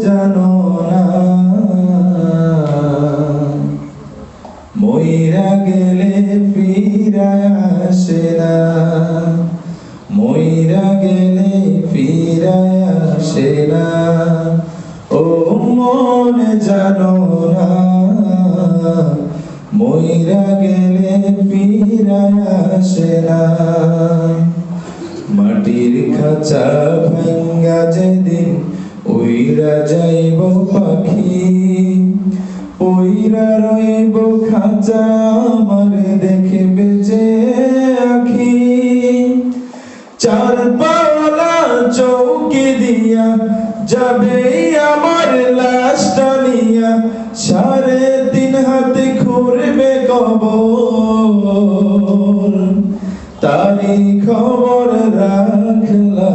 জানো না। মইরা গেলে ফিরায় আসে না। গেলে ফিরায় আসে না। ও মন জানো গেলে ফিরায় আসে মাটির খাঁচা যেদিন ওইরা যাইব পাখি ওইরা রইব খাঁচা, আমার দেখবে যে আখি। চার পাওয়ালা চৌকি দিয়া যাবে আমার লাশটা নিয়া। সাড়ে তিন হাতে ঘুরবে কবর তারি খবর রাখলাম।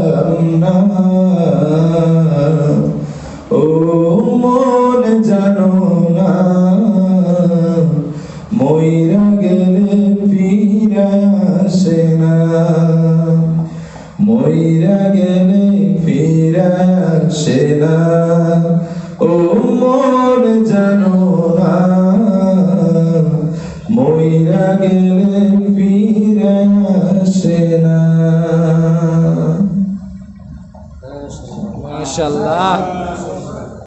মইরা গেলে ফিরে আসে না। মইরা গেলে ফিরে আসে না। ও মন গেলে ফিরে আসে